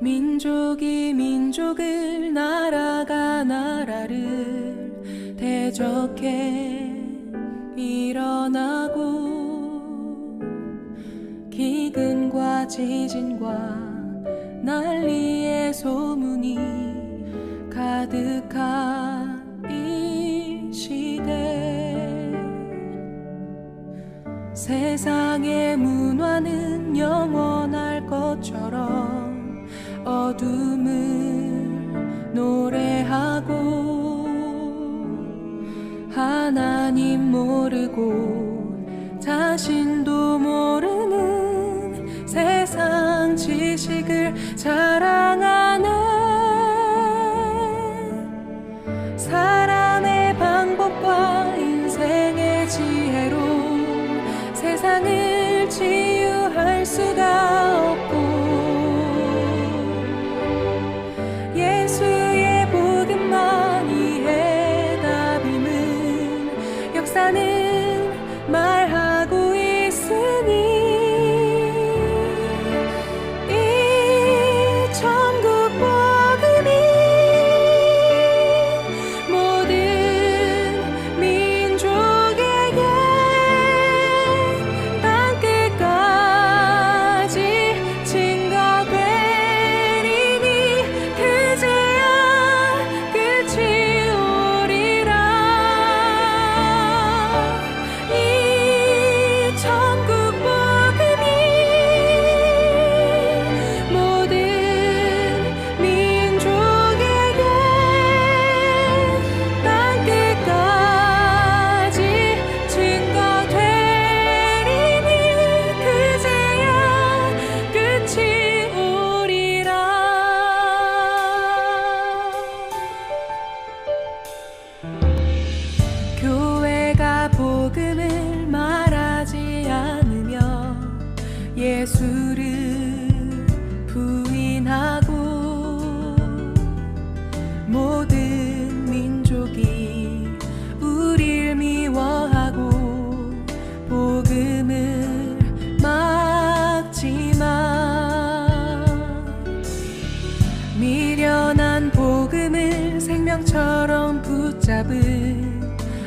민족이 민족을 나라가 나라를 대적해 일어나고 기근과 지진과 난리의 소문이 가득한 이 시대. 세상의 문화는 영원할 것처럼 어둠을 노래하고 하나님 모르고 자신도 모르는 세상 지식을 자랑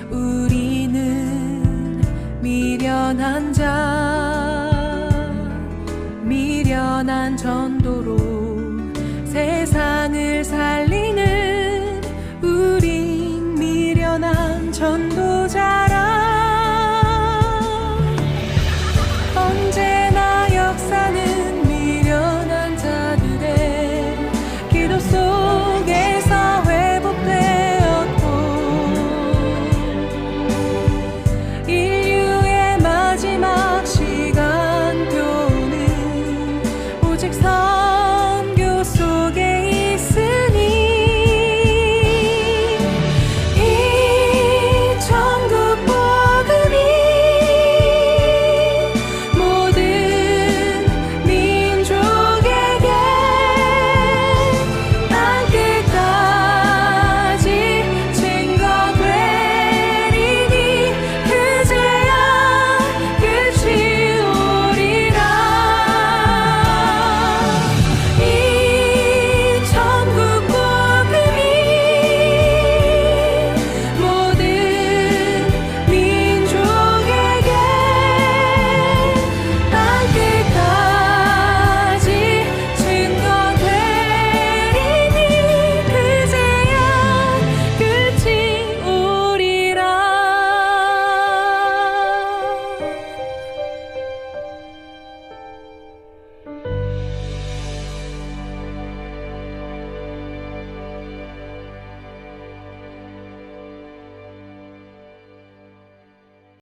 우리는 미련한 자 미련한 전도로 세상을 살리는 우린 미련한 전도자